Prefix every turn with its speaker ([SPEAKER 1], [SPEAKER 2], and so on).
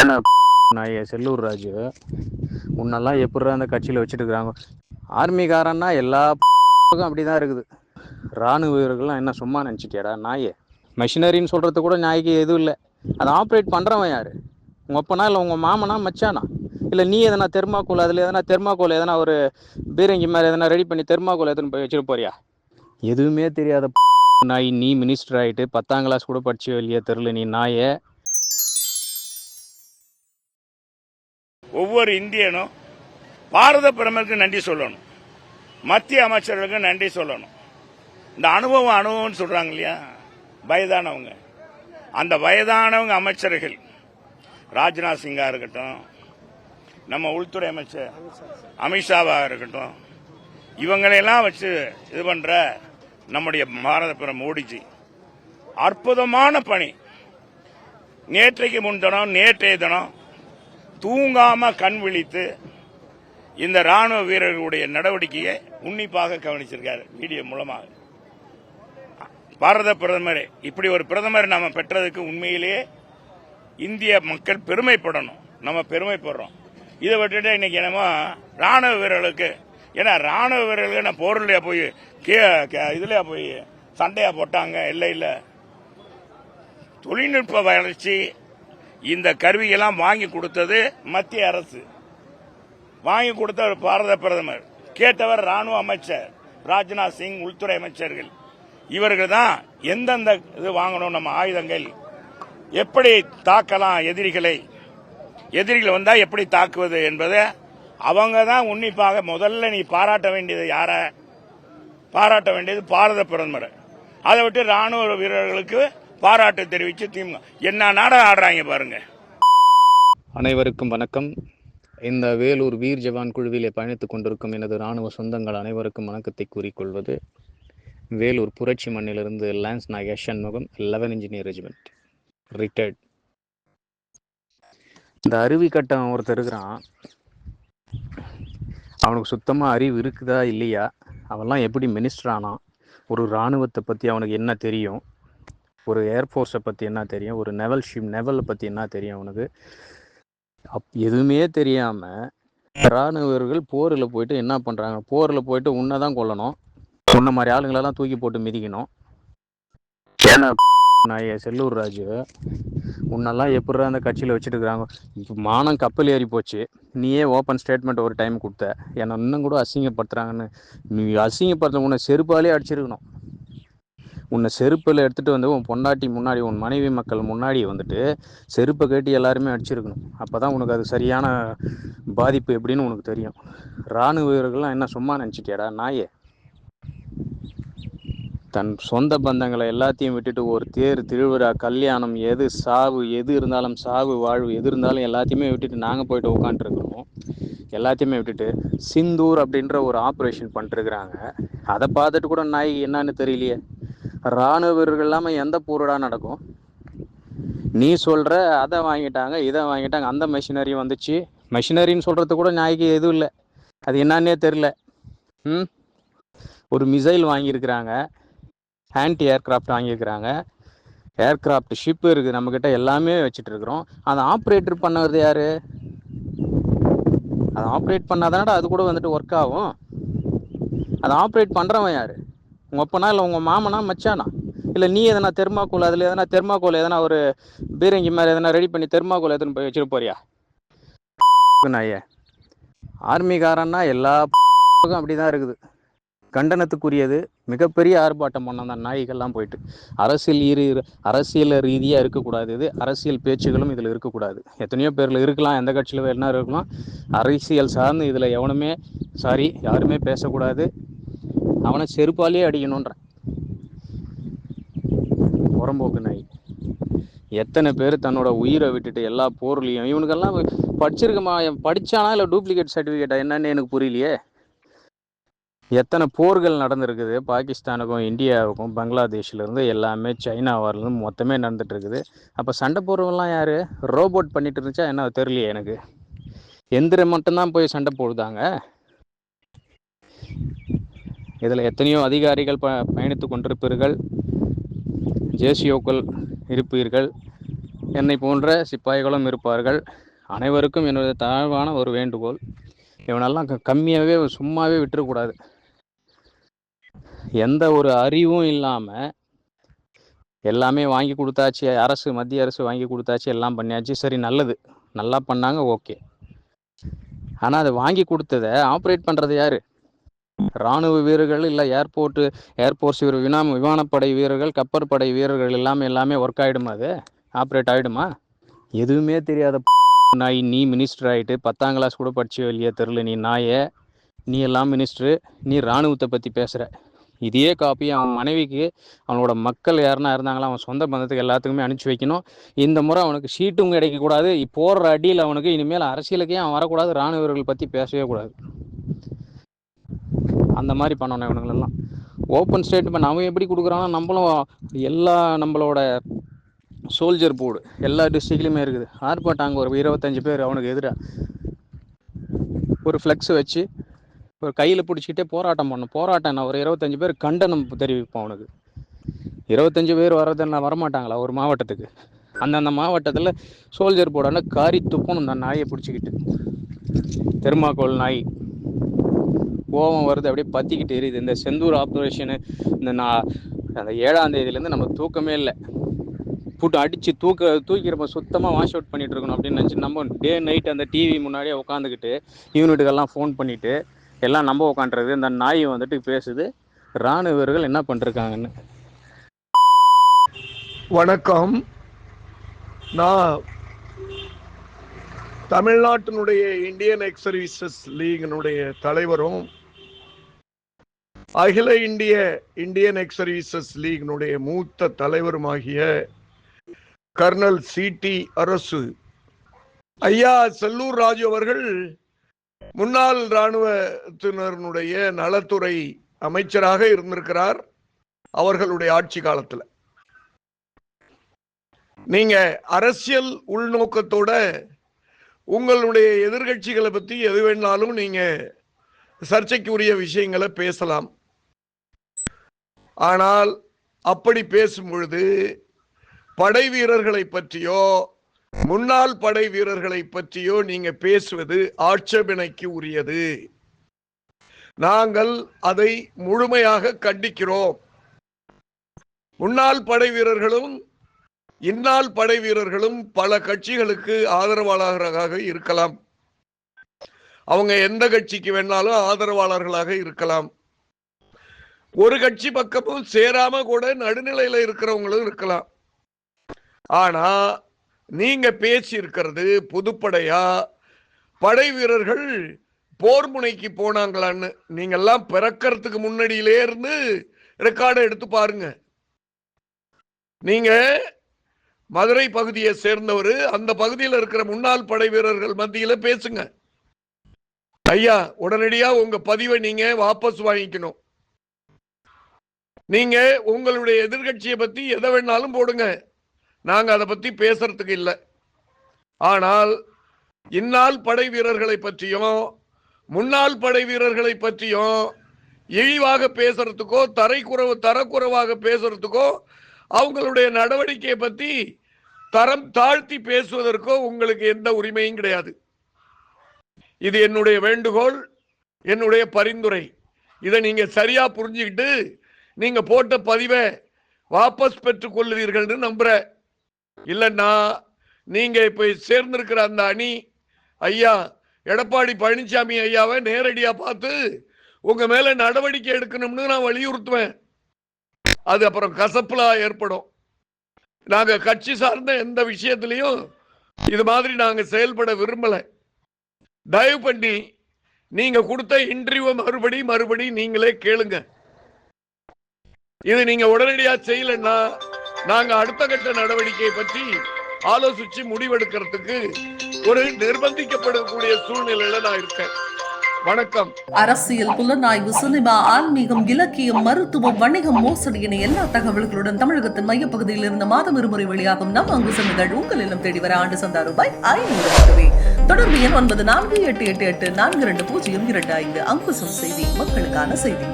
[SPEAKER 1] ஏன்னா நாய செல்லூர் ராஜு உன்னெல்லாம் எப்படி அந்த கட்சியில் வச்சுட்டு இருக்கிறாங்க ஆர்மிக்காரன்னா எல்லா பக்கம் அப்படி தான் இருக்குது. ராணுவ வீரர்கள்லாம் என்ன சும்மா நினச்சிட்டியாடா நாயே? மிஷினரின்னு சொல்கிறது கூட நாய்க்கு எதுவும் இல்லை. அதை ஆப்ரேட் பண்ணுறவன் யார்? உங்கள் அப்பனா இல்லை உங்கள் மாமனா மச்சானா? இல்லை நீ எதனா தெர்மாக்கோல் அதில் எதனா தெர்மாக்கோல் எதனா ஒரு பீரங்கி மாதிரி எதனா ரெடி பண்ணி தெர்மாக்கோல் எதுன்னு போய் வச்சுட்டு போறியா? எதுவுமே தெரியாத நாய் நீ மினிஸ்டர் ஆகிட்டு பத்தாம் கிளாஸ் கூட படிச்சு இல்லையே தெரில நீ நாயே.
[SPEAKER 2] ஒவ்வொரு இந்தியனும் பாரத பிரதமருக்கு நன்றி சொல்லணும். மத்திய அமைச்சர்களுக்கு நன்றி சொல்லணும். இந்த அனுபவம் அனுபவம்னு சொல்றாங்க இல்லையா? வயதானவங்க. அந்த வயதானவங்க அமைச்சர்கள் ராஜ்நாத் சிங்கா இருக்கட்டும் நம்ம உள்துறை அமைச்சர் அமித்ஷாவா இருக்கட்டும் இவங்களையெல்லாம் வச்சு இது பண்ற நம்முடைய பாரத பிரதமர் மோடிஜி. அற்புதமான பணி. நேற்றைக்கு முன்தினம் நேற்றைய தினம் தூங்காம கண் விழித்து இந்த ராணுவ வீரர்களுடைய நடவடிக்கையை உன்னிப்பாக கவனிச்சிருக்காரு வீடியோ மூலமாக. பாரத பிரதமர் இப்படி ஒரு பிரதமர் நாம பெற்றதுக்கு உண்மையிலேயே இந்திய மக்கள் பெருமைப்படணும். நம்ம பெருமைப்படுறோம். இதை விட்டுட்டு இன்னைக்கு என்னமோ ராணுவ வீரர்களுக்கு ஏன்னா ராணுவ வீரர்களுக்கு நான் போர்லையா போய் கே இதுலயா போய் சண்டையா போட்டாங்க? இல்லை இல்லை. தொழில்நுட்ப வளர்ச்சி இந்த கருவியெல்லாம் வாங்கி கொடுத்தது மத்திய அரசு. வாங்கி கொடுத்த பாரத பிரதமர். கேட்டவர் ராணுவ அமைச்சர் ராஜ்நாத் சிங் உள்துறை அமைச்சர்கள். இவர்கள் தான் எந்தெந்த இது வாங்கணும் நம்ம ஆயுதங்கள். எப்படி தாக்கலாம் எதிரிகளை? எதிரிகள் வந்தால் எப்படி தாக்குவது என்பதை அவங்க தான் உன்னிப்பாக முதல்ல நீ பாராட்ட வேண்டியது யாரை? பாராட்ட வேண்டியது பாரத பிரதமர். அதை விட்டு ராணுவ வீரர்களுக்கு பாராட்டு தெரிவித்து திமுக என்ன நாடகம் ஆடுறாங்க பாருங்க.
[SPEAKER 1] அனைவருக்கும் வணக்கம். இந்த வேலூர் வீர் ஜவான் குழுவிலே பயணித்துக் கொண்டிருக்கும் எனது இராணுவ சொந்தங்கள் அனைவருக்கும் வணக்கத்தை கூறிக்கொள்வது. வேலூர் புரட்சி மண்ணிலிருந்து lance Nagesh Shanmugam eleven engineer regiment retired இந்த அருவி கட்டம் ஒருத்தர் இருக்கிறான். அவனுக்கு சுத்தமாக அறிவு இருக்குதா இல்லையா? அவன்லாம் எப்படி மினிஸ்டர் ஆனான்? ஒரு இராணுவத்தை பற்றி அவனுக்கு என்ன தெரியும்? ஒரு ஏர்ஃபோர்ஸை பற்றி என்ன தெரியும்? ஒரு நெவல் ஷிப் நெவலை பற்றி என்ன தெரியும் அவனுக்கு அப் எதுவுமே தெரியாமல் இராணுவர்கள் போரில் போயிட்டு என்ன பண்ணுறாங்க போரில் போயிட்டு உன்னை தான் கொல்லணும். உன்ன மாதிரி ஆளுங்களெல்லாம் தூக்கி போட்டு மிதிக்கணும். ஏன்னா நாய செல்லூர் ராஜு உன்னெல்லாம் எப்படி அந்த கட்சியில் வச்சுட்டு இருக்கிறாங்க இப்போ மானம் கப்பல் ஏறி போச்சு. நீயே ஓப்பன் ஸ்டேட்மெண்ட் ஒரு டைம் கொடுத்த. என்னை இன்னும் கூட அசிங்கப்படுத்துறாங்கன்னு. நீ அசிங்கப்படுத்த உன்னை செருப்பாலே அடிச்சிருக்கணும். உன்னை செருப்பில் எடுத்துகிட்டு வந்து உன் பொண்டாட்டி முன்னாடி உன் மனைவி மக்கள் முன்னாடி வந்துட்டு செருப்பை கேட்டு எல்லாருமே அடிச்சிருக்கணும். அப்போ தான் உனக்கு அது சரியான பாதிப்பு எப்படின்னு உனக்கு தெரியும். இராணுவ வீரர்கள்லாம் என்ன சும்மா நினச்சிட்டியாடா நாயே? தன் சொந்த பந்தங்களை எல்லாத்தையும் விட்டுட்டு ஒரு தேர் திருவிழா கல்யாணம் எது சாவு எது இருந்தாலும் சாவு வாழ்வு எது இருந்தாலும் எல்லாத்தையுமே விட்டுட்டு நாங்கள் போயிட்டு உட்காந்துருக்குறோம் எல்லாத்தையுமே விட்டுட்டு சிந்தூர் அப்படின்ற ஒரு ஆப்ரேஷன் பண்ணிட்டுருக்குறாங்க அதை பார்த்துட்டு கூட நாய் என்னன்னு தெரியலையே. இராணுவ வீரர்கள் இல்லாமல் எந்த போரடா நடக்கும்? நீ சொல்கிற அதை வாங்கிட்டாங்க இதை வாங்கிட்டாங்க அந்த மெஷினரி வந்துச்சு. மெஷினரின்னு சொல்கிறது கூட நாய்க்கு எதுவும் இல்லை. அது என்னன்னே தெரில ம்? ஒரு மிசைல் வாங்கியிருக்கிறாங்க. ஆன்டி ஏர்க்ராஃப்ட் வாங்கியிருக்கிறாங்க. ஏர்க்ராஃப்ட் ஷிப் இருக்குது நம்மக்கிட்ட எல்லாமே வச்சுட்டு இருக்கிறோம். அதை ஆப்ரேட்டர் பண்ணுறது யார்? அதை ஆப்ரேட் பண்ணாதானடா அது கூட வந்துட்டு ஒர்க் ஆகும். அதை ஆப்ரேட் பண்ணுறவன் யார்? உங்கள் அப்பனா இல்லை உங்கள் மாமனா மச்சானா? இல்லை நீ எதனா தெர்மாக்கோல் அதில் எதனா தெர்மாக்கோல் எதனா ஒரு பீரங்கி மாதிரி எதனா ரெடி பண்ணி தெர்மாக்கோல் எதுன்னு போய் வச்சுட்டு போறியா? நாயே. ஆர்மிக்காரன்னா எல்லா அப்படி தான் இருக்குது. கண்டனத்துக்குரியது மிகப்பெரிய ஆர்ப்பாட்டம் பண்ண அந்த நாய்கள்லாம் போயிட்டு. அரசியல் இரு அரசியல் ரீதியாக இருக்கக்கூடாது இது அரசியல் பேச்சுகளும் இதில் இருக்கக்கூடாது. எத்தனையோ பேரில் இருக்கலாம் எந்த கட்சியில் வேணா இருக்கலாம். அரசியல் சார்ந்து இதில் எவனுமே சாரி யாருமே பேசக்கூடாது. அவனை செருப்பாலே அடிக்கணுன்றான் புறம்போக்கு நாய். எத்தனை பேர் தன்னோட உயிரை விட்டுட்டு எல்லா போர்லையும் இவனுக்கெல்லாம் படிச்சிருக்கமா படித்தானா இல்லை டூப்ளிகேட் சர்டிஃபிகேட்டா என்னன்னு எனக்கு புரியலையே. எத்தனை போர்கள் நடந்திருக்குது பாகிஸ்தானுக்கும் இந்தியாவுக்கும் பங்களாதேஷ்லருந்து எல்லாமே சைனா வரலும் மொத்தமே நடந்துட்டு இருக்குது அப்போ சண்டை போடுறவங்கலாம் யார்? ரோபோட் பண்ணிட்டு இருந்துச்சா என்ன தெரியலையே எனக்கு. எந்திரம் மட்டும்தான் போய் சண்டை போடுதாங்க? இதில் எத்தனையோ அதிகாரிகள் ப பயணித்து கொண்டிருப்பீர்கள். ஜேசியோக்கள் இருப்பீர்கள். என்னை போன்ற சிப்பாய்களும் இருப்பார்கள். அனைவருக்கும் என்னுடைய தாழ்வான ஒரு வேண்டுகோள். இவனெல்லாம் கம்மியாகவே சும்மாவே விட்டுறக்கூடாது. எந்த ஒரு அறிவும் இல்லாமல் எல்லாமே வாங்கி கொடுத்தாச்சு. அரசு மத்திய அரசு வாங்கி கொடுத்தாச்சு. எல்லாம் பண்ணியாச்சு. சரி நல்லது. நல்லா பண்ணாங்க. ஓகே. ஆனால் அதை வாங்கி கொடுத்ததை ஆப்ரேட் பண்ணுறது யாரு? ராணுவ வீரர்கள் இல்லை ஏர்போர்ட்டு ஏர்போர்ட்ஸ் வீரர் வினா விமானப்படை வீரர்கள் கப்பற்படை வீரர்கள் எல்லாமே எல்லாமே ஒர்க் ஆகிடுமா அது? ஆப்ரேட் ஆகிடுமா எதுவுமே தெரியாத நாய் நீ மினிஸ்டர் ஆகிட்டு பத்தாம் கிளாஸ் கூட படிச்சு இல்லையே தெரில நீ நாயே. நீ எல்லாம் மினிஸ்டரு நீ இராணுவத்தை பற்றி பேசுகிற இதே காப்பி அவன் மனைவிக்கு அவனோட மக்கள் யாருன்னா இருந்தாங்களோ அவன் சொந்த பந்தத்துக்கு எல்லாத்துக்குமே அனுப்பிச்சி வைக்கணும். இந்த முறை அவனுக்கு சீட்டும் கிடைக்கக்கூடாது. போடுற அடியில் அவனுக்கு இனிமேல் அரசியலுக்கே அவன் வரக்கூடாது. இராணுவர்கள் பற்றி பேசவே கூடாது. அந்த மாதிரி பண்ணணும் இவனுங்களெல்லாம். ஓப்பன் ஸ்டேட்மெண்ட் அவன் எப்படி கொடுக்குறான்னா நம்மளும் எல்லா நம்மளோட சோல்ஜர் போர்டு எல்லா டிஸ்ட்ரிக்ட்லேயுமே இருக்குது. ஆர்ப்பாட்டாங்க அங்கே ஒரு இருபத்தஞ்சு பேர் அவனுக்கு எதிராக ஒரு ஃப்ளெக்ஸ் வச்சு ஒரு கையில் பிடிச்சிக்கிட்டே போராட்டம் பண்ணும் போராட்டம் என்ன ஒரு இருபத்தஞ்சு பேர் கண்டனம் தெரிவிப்போம் அவனுக்கு. இருபத்தஞ்சு பேர் வர்றதெல்லாம் வரமாட்டாங்களா ஒரு மாவட்டத்துக்கு? அந்தந்த மாவட்டத்தில் சோல்ஜர் போர்டான காரி துப்பணும் இந்த நாயை பிடிச்சிக்கிட்டு. தெர்மாக்கோல் நாய். கோவம் வருது அப்படியே பற்றிக்கிட்டு எரியுது. இந்த செந்தூர் ஆப்ரேஷனு இந்த நான் அந்த ஏழாம் தேதியிலேருந்து நம்ம தூக்கமே இல்லை. போட்டு அடித்து தூக்க தூக்கிறப்ப சுத்தமாக வாஷ் அவுட் பண்ணிட்டு இருக்கணும் அப்படின்னு நினச்சி நம்ம டே நைட் அந்த டிவி முன்னாடியே உட்காந்துக்கிட்டு யூனிட்டுக்கெல்லாம் ஃபோன் பண்ணிவிட்டு எல்லாம் நம்ம உட்காண்றது இந்த நாய் வந்துட்டு பேசுது. ராணுவ வீரர்கள் என்ன பண்ணிருக்காங்கன்னு
[SPEAKER 3] வணக்கம். நான் தமிழ்நாட்டினுடைய இந்தியன் எக்ஸ் சர்வீசஸ் லீகினுடைய தலைவரும் அகில இந்திய இந்தியன் எக்ஸ் சர்வீசஸ் மூத்த தலைவருமாகிய கர்னல் சிடி அரசு. ஐயா செல்லூர் ராஜு அவர்கள் முன்னாள் இராணுவத்தினருடைய நலத்துறை அமைச்சராக இருந்திருக்கிறார் அவர்களுடைய ஆட்சி காலத்தில். நீங்க அரசியல் உள்நோக்கத்தோட உங்களுடைய எதிர்கட்சிகளை பத்தி எது வேணாலும் நீங்க சர்ச்சைக்குரிய விஷயங்களை பேசலாம். ஆனால் அப்படி பேசும் பொழுது படை வீரர்களை பற்றியோ முன்னாள் படை வீரர்களை பற்றியோ நீங்க பேசுவது ஆட்சேபனைக்கு உரியது. நாங்கள் அதை முழுமையாக கண்டிக்கிறோம். முன்னாள் படை வீரர்களும் இந்நாள் படை வீரர்களும் பல கட்சிகளுக்கு ஆதரவாளர்களாக இருக்கலாம். அவங்க எந்த கட்சிக்கு வேணாலும் ஆதரவாளர்களாக இருக்கலாம். ஒரு கட்சி பக்கமும் சேராம கூட நடுநிலையில இருக்கிறவங்களும் இருக்கலாம். ஆனா நீங்க பேசி இருக்கிறது புதுப்படையா? படை வீரர்கள் போர் முனைக்கு போனாங்களான்னு நீங்க எல்லாம் பிறக்கறதுக்கு முன்னாடியிலே இருந்து ரெக்கார்டை எடுத்து பாருங்க. நீங்க மதுரை பகுதியை சேர்ந்தவர் அந்த பகுதியில் இருக்கிற முன்னாள் படை வீரர்கள் மத்தியில பேசுங்க. ஐயா உடனடியா உங்க பதிவை நீங்க வாபஸ் வாங்கிக்கணும். நீங்க உங்களுடைய எதிர்கட்சியை பத்தி எதை வேணாலும் போடுங்க. நாங்க அதை பத்தி பேசுறதுக்கு இல்லை. ஆனால் இந்நாள் படை வீரர்களை பற்றியும் முன்னாள் படை வீரர்களை பற்றியும் இழிவாக பேசுறதுக்கோ தரைக்குறவு தரக்குறைவாக பேசுறதுக்கோ அவங்களுடைய நடவடிக்கையை பத்தி தரம் தாழ்த்தி பேசுவதற்கோ உங்களுக்கு எந்த உரிமையும் கிடையாது. இது என்னுடைய வேண்டுகோள் என்னுடைய பரிந்துரை. இதை நீங்க சரியா புரிஞ்சுக்கிட்டு நீங்க போட்ட பதிவை வாபஸ் பெற்றுக் கொள்வீர்கள்னு நம்புற. இல்லைன்னா நீங்க இப்ப சேர்ந்திருக்கிற அந்த அணி ஐயா எடப்பாடி பழனிசாமி ஐயாவை நேரடியா பார்த்து உங்க மேல நடவடிக்கை எடுக்கணும்னு நான் வலியுறுத்துவேன். அது அப்புறம் கசப்புலா ஏற்படும். நாங்க கட்சி சார்ந்த எந்த விஷயத்திலையும் இது மாதிரி நாங்க செயல்பட விரும்பல. தயவு பண்ணி நீங்க கொடுத்த இன்டர்வியூ மறுபடி மறுபடி நீங்களே கேளுங்க. இது நீங்க உடனடியா செய்யலன்னா நாங்க அடுத்த கட்ட நடவடிக்கையை பற்றி ஆலோசிச்சு முடிவெடுக்கிறதுக்கு ஒரு நிர்பந்திக்கப்படக்கூடிய சூழ்நிலையில நான் இருக்கேன். வணக்கம்.
[SPEAKER 4] அரசியல் புலனாய்வு சினிமா ஆன்மீகம் இலக்கியம் மருத்துவம் வணிகம் மோசடி என எல்லா தகவல்களுடன் தமிழகத்தின் மையப்பகுதியில் இருந்து மாதம் இருமுறை வெளியாகும் நம் அங்கு சென்றுகள் உங்கள் இல்லம் தேடி வர ஆண்டு சந்தா ரூபாய் ஐநூறு ரூபாய் தொடர்பு எண் ஒன்பது நான்கு எட்டு எட்டு எட்டு நான்கு இரண்டு பூஜ்ஜியம் இரண்டு ஐந்து. அங்குசம் செய்தி மக்களுக்கான செய்தி.